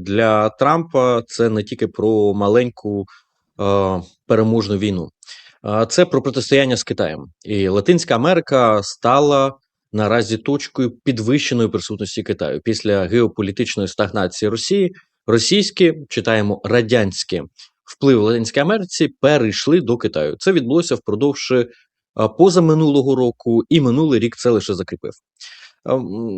для Трампа це не тільки про маленьку е, переможну війну, а це про протистояння з Китаєм. І Латинська Америка стала наразі точкою підвищеної присутності Китаю після геополітичної стагнації Росії. Російські читаємо радянські впливи в Латинській Америці перейшли до Китаю. Це відбулося впродовж е, позаминулого року, і минулий рік це лише закріпив.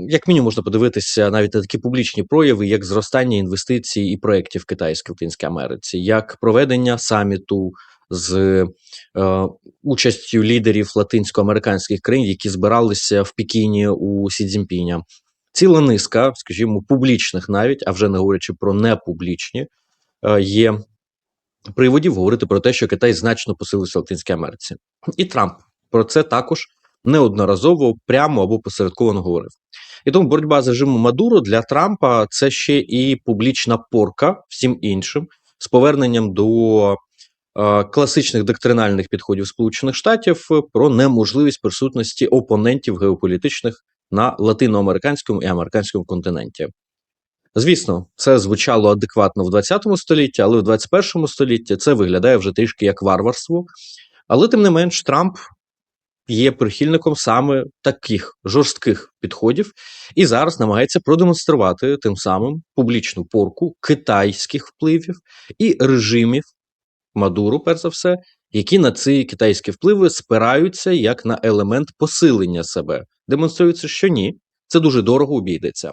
Як мінімум можна подивитися навіть на такі публічні прояви, як зростання інвестицій і проєктів китайській Латинській Америці, як проведення саміту з е, участю лідерів латинськоамериканських країн, які збиралися в Пекіні у Сі Цзіньпіня. Ціла низка, скажімо, публічних навіть, а вже не говорячи про непублічні, е, є приводів говорити про те, що Китай значно посилився в Латинській Америці. І Трамп про це також неодноразово прямо або посередковано говорив. І тому боротьба з режимом Мадуро для Трампа це ще і публічна порка всім іншим з поверненням до е, класичних доктринальних підходів Сполучених Штатів про неможливість присутності опонентів геополітичних на латиноамериканському і американському континенті. Звісно, це звучало адекватно в 20 столітті, але в 21 столітті це виглядає вже трішки як варварство. Але тим не менш, Трамп є прихильником саме таких жорстких підходів і зараз намагається продемонструвати тим самим публічну порку китайських впливів і режимів Мадуру, перш за все, які на ці китайські впливи спираються як на елемент посилення себе. Демонструється, що ні, це дуже дорого обійдеться.